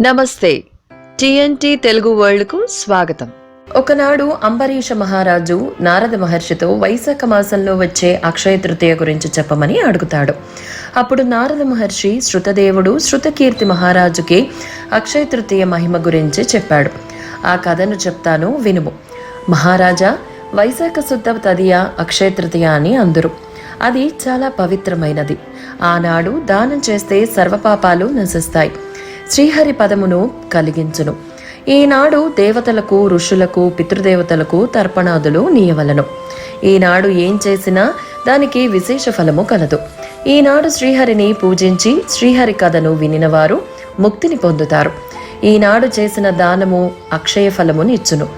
నమస్తే. టిఎన్టి తెలుగు వరల్డ్కు స్వాగతం. ఒకనాడు అంబరీష మహారాజు నారద మహర్షితో వైశాఖ మాసంలో వచ్చే అక్షయ తృతీయ గురించి చెప్పమని అడుగుతాడు. అప్పుడు నారద మహర్షి శృతదేవుడు శృతకీర్తి మహారాజుకి అక్షయ తృతీయ మహిమ గురించి చెప్పాడు. ఆ కథను చెప్తాను వినుము. మహారాజా వైశాఖ శుద్ధ తదియ అక్షయ తృతీయ అని అందరు. అది చాలా పవిత్రమైనది. ఆనాడు దానం చేస్తే సర్వపాపాలు నశిస్తాయి. శ్రీహరి పదమును కలిగించును. ఈనాడు దేవతలకు ఋషులకు పితృదేవతలకు తర్పణాదులు నీయవలను. ఈనాడు ఏం చేసినా దానికి విశేష ఫలము కలదు. ఈనాడు శ్రీహరిని పూజించి శ్రీహరి కథను వినినవారు ముక్తిని పొందుతారు. ఈనాడు చేసిన దానము అక్షయ ఫలమునిచ్చును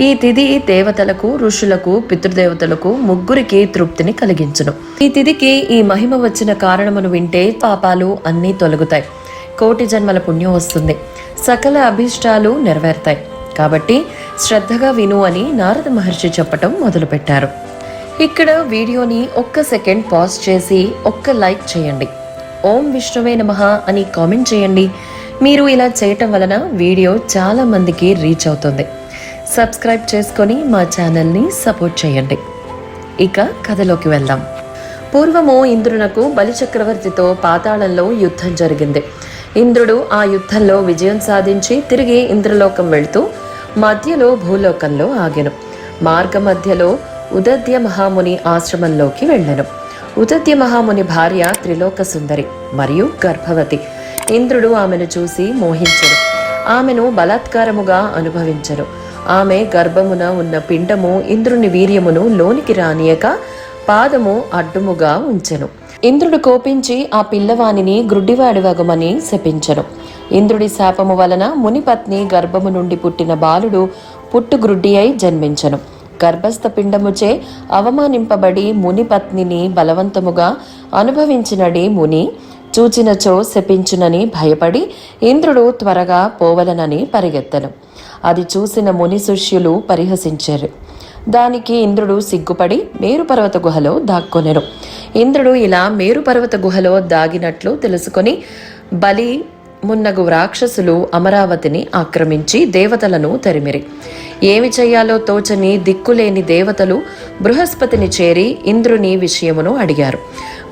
ఈ తిథి దేవతలకు ఋషులకు పితృదేవతలకు ముగ్గురికి తృప్తిని కలిగించును. ఈ తిథికి ఈ మహిమ వచ్చిన కారణమును వింటే పాపాలు అన్నీ తొలగుతాయి. కోటి జన్మల పుణ్యం వస్తుంది. సకల అభీష్టాలు నెరవేరుతాయి. కాబట్టి శ్రద్ధగా విను అని నారద మహర్షి చెప్పటం మొదలుపెట్టారు. ఇక్కడ వీడియోని ఒక్క సెకండ్ పాజ్ చేసి ఒక్క లైక్ చేయండి. ఓం విష్ణువే నమ అని కామెంట్ చేయండి. మీరు ఇలా చేయటం వలన వీడియో చాలా మందికి రీచ్ అవుతుంది. సబ్స్క్రైబ్ చేసుకొని మా ఛానల్ని సపోర్ట్ చేయండి. ఇక కథలోకి వెళ్దాం. పూర్వము ఇంద్రునకు బలిచక్రవర్తితో పాతాళంలో యుద్ధం జరిగింది. ఇంద్రుడు ఆ యుద్ధంలో విజయం సాధించి తిరిగి ఇంద్రలోకం వెళ్తూ మధ్యలో భూలోకంలో ఆగెను. మార్గ మధ్యలో ఉదద్య మహాముని ఆశ్రమంలోకి వెళ్ళెను. ఉదద్య మహాముని భార్య త్రిలోక సుందరి మరియు గర్భవతి. ఇంద్రుడు ఆమెను చూసి మోహించను. ఆమెను బలాత్కారముగా అనుభవించను. ఆమె గర్భమున ఉన్న పిండము ఇంద్రుని వీర్యమును లోనికి రానియక పాదము అడ్డుముగా ఉంచెను. ఇంద్రుడు కోపించి ఆ పిల్లవానిని గ్రుడ్డివాడివగమని శపించను. ఇంద్రుడి శాపము వలన మునిపత్ని గర్భము నుండి పుట్టిన బాలుడు పుట్టుగ్రుడ్డి అయి జన్మించను. గర్భస్థ పిండముచే అవమానింపబడి మునిపత్నిని బలవంతముగా అనుభవించినడి ముని చూచినచో శపించునని భయపడి ఇంద్రుడు త్వరగా పోవలనని పరిగెత్తను. అది చూసిన ముని శిష్యులు పరిహసించారు. దానికి ఇంద్రుడు సిగ్గుపడి మేరుపర్వత గుహలో దాక్కొనెను. ఇంద్రుడు ఇలా మేరుపర్వత గుహలో దాగినట్లు తెలుసుకొని బలి మున్నగు రాక్షసులు అమరావతిని ఆక్రమించి దేవతలను తరిమిరి. ఏమి చేయాలో తోచని దిక్కులేని దేవతలు బృహస్పతిని చేరి ఇంద్రుని విషయమును అడిగారు.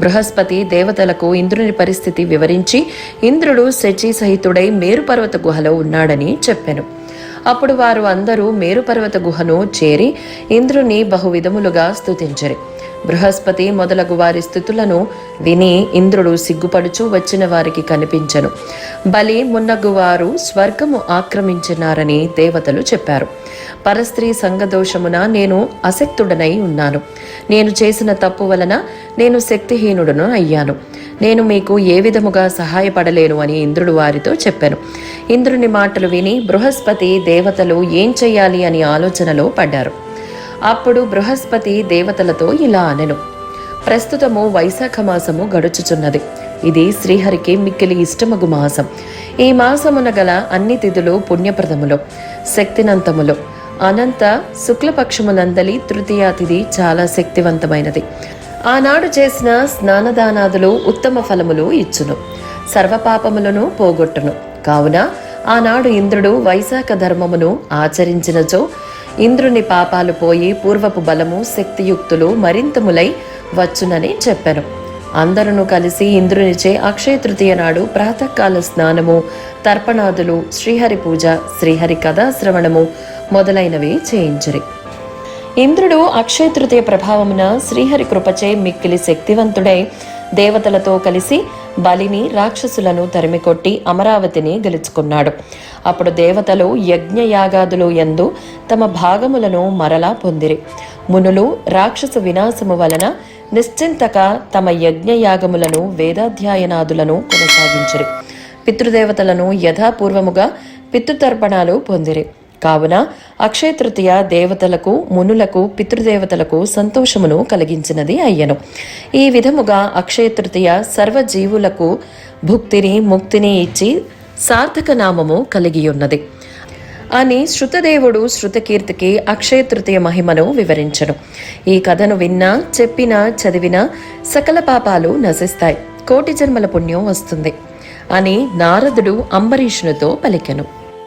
బృహస్పతి దేవతలకు ఇంద్రుని పరిస్థితి వివరించి ఇంద్రుడు శచి సహితుడై మేరుపర్వత గుహలో ఉన్నాడని చెప్పాను. అప్పుడు వారు అందరూ మేరుపర్వత గుహను చేరి ఇంద్రుని బహువిధములుగా స్తుతించరి. బృహస్పతి మొదలగు వారి స్థుతులను విని ఇంద్రుడు సిగ్గుపడుచు వచ్చిన వారికి కనిపించను. బలి మున్నగు వారు స్వర్గము ఆక్రమించినారని దేవతలు చెప్పారు. పరస్త్రీ సంగదోషమున నేను అశక్తుడనై ఉన్నాను. నేను చేసిన తప్పు వలన నేను శక్తిహీనుడను అయ్యాను. నేను మీకు ఏ విధముగా సహాయపడలేను అని ఇంద్రుడు వారితో చెప్పాను. ఇంద్రుని మాటలు విని బృహస్పతి దేవతలు ఏం చెయ్యాలి అని ఆలోచనలో పడ్డారు. అప్పుడు బృహస్పతి దేవతలతో ఇలా అనెను. ప్రస్తుతము వైశాఖ మాసము గడుచుచున్నది. ఇది శ్రీహరికి మిక్కిలి ఇష్టమగు మాసం. ఈ మాసమున గల అన్ని తిథులు పుణ్యప్రదములు శక్తినంతములు. అనంత శుక్లపక్షమునందలి తృతీయ తిథి చాలా శక్తివంతమైనది. ఆనాడు చేసిన స్నానదానాదులు ఉత్తమ ఫలములు ఇచ్చును. సర్వపాపములను పోగొట్టును. కావున ఆనాడు ఇంద్రుడు వైశాఖ ధర్మమును ఆచరించినచో ఇంద్రుని పాపాలు పోయి పూర్వపు బలము శక్తియుక్తులు మరింతములై వచ్చునని చెప్పాను. అందరూ కలిసి ఇంద్రునిచే అక్షయ తృతీయ నాడు ప్రాతకాల స్నానము తర్పణాదులు శ్రీహరి పూజ శ్రీహరి కథా శ్రవణము మొదలైనవి చేయించరి. ఇంద్రుడు అక్షయ తృతీయ ప్రభావమున శ్రీహరి కృపచే మిక్కిలి శక్తివంతుడై దేవతలతో కలిసి బలిని రాక్షసులను తరిమికొట్టి అమరావతిని గెలుచుకున్నాడు. అప్పుడు దేవతలు యజ్ఞయాగాదులు ఎందు తమ భాగములను మరలా పొందిరి. మునులు రాక్షసు వినాశము వలన నిశ్చింతక తమ యజ్ఞయాగములను వేదాధ్యాయనాదులను కొనసాగించిరి. పితృదేవతలను యథాపూర్వముగా పితృతర్పణాలు పొందిరి. కావున అక్షయ తృతీయ దేవతలకు మునులకు పితృదేవతలకు సంతోషమును కలిగించినది అయ్యను. ఈ విధముగా అక్షయ తృతీయ సర్వజీవులకు భుక్తిని ముక్తిని ఇచ్చి సార్థక నామము కలిగి ఉన్నది అని శృతదేవుడు శృతకీర్తికి అక్షయ తృతీయ మహిమను వివరించను. ఈ కథను విన్నా చెప్పినా చదివినా సకల పాపాలు నశిస్తాయి. కోటి జన్మల పుణ్యం వస్తుంది. అని నారదుడు అంబరీషునితో పలికెను.